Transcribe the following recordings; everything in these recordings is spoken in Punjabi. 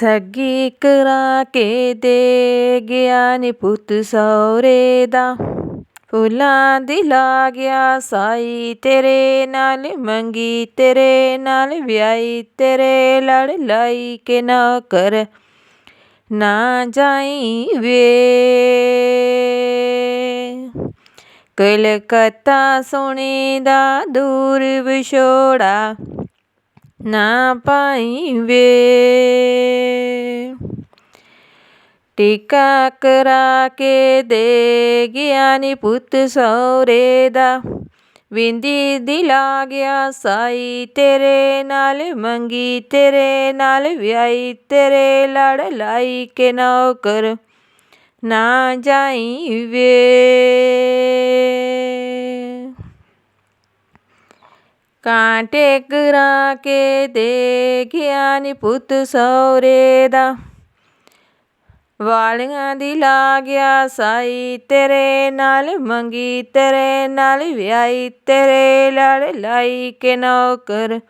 ਸੱਗੀ ਕਰਾ ਕੇ ਦੇ ਗਿਆ ਨੀ ਪੁੱਤ ਸਹੁਰੇ ਦਾ। ਫੁੱਲਾਂ ਦੀ ਲਾ ਗਿਆ ਸਾਈ ਤੇਰੇ ਨਾਲ, ਮੰਗੀ ਤੇਰੇ ਨਾਲ, ਵਿਆਹੀ ਤੇਰੇ ਲੜ ਲਾਈ ਕੇ ਨਾ ਕਰ ਨਾ ਜਾਈ ਵੇ। ਕਲਕੱਤਾ ਸੋਹਣੇ ਦਾ ਦੂਰ ਵਿਛੋੜਾ ਨਾ ਪਾਈ ਵੇ ਕਰਾ ਕੇ ਦੇ ਗਿਆਨੀ ਪੁੱਤ ਸਹੁਰੇ ਦਾ। ਵਿੰਦੀ ਦਿਲਾ ਗਿਆ ਸਾਈ ਤੇਰੇ ਨਾਲ, ਮੰਗੀ ਤੇਰੇ ਨਾਲ, ਵਿਆਹੀ ਤੇਰੇ ਲੜ ਲਾਈ ਕੇ ਨੌਕਰ ਨਾ ਜਾਈ ਵੇ ਕਾਂਟੇ ਕਰਾ ਕੇ ਦੇ ਗਿਆ ਨੀ ਪੁੱਤ ਸਹੁਰੇ ਦਾ। ਵਾਲੀਆਂ ਦੀ ਲਾ ਗਿਆ ਸਾਈ ਤੇਰੇ ਨਾਲ, ਮੰਗੀ ਤੇਰੇ ਨਾਲ ਵਿਆਈ ਤੇਰੇ ਲੜ ਲਾਈ ਕੇ ਨੌਕਰ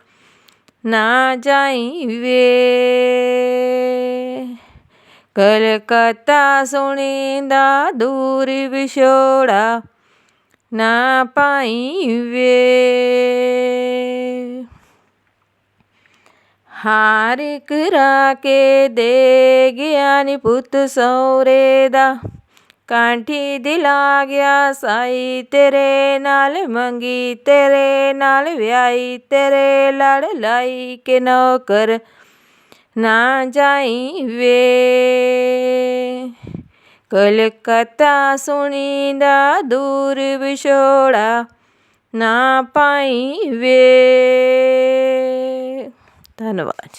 ਨਾ ਜਾਈ ਵੇ। ਕਲਕੱਤਾ ਸੁਣੀ ਦਾ ਦੂਰ ਵਿਛੋੜਾ ਨਾ ਪਾਈ ਵੇ। ਹਾਰ ਕਰਾ ਕੇ ਦੇ ਗਿਆ ਨੀ ਪੁੱਤ ਸਹੁਰੇ ਦਾ। ਕਾਂਠੀ ਦਿਲਾ ਗਿਆ, ਸਾਈ ਤੇਰੇ ਨਾਲ ਮੰਗੀ, ਤੇਰੇ ਨਾਲ ਵਿਆਹੀ, ਤੇਰੇ ਲੜ ਲਾਈ ਕੇ ਨੌਕਰ ਨਾ ਜਾਈ ਵੇ ਕਲਕੱਤਾ ਸੁਣੀਦਾ ਦੂਰ ਵਿਛੋੜਾ ਨਾ ਪਾਈ ਵੇ ਧੰਨਵਾਦ।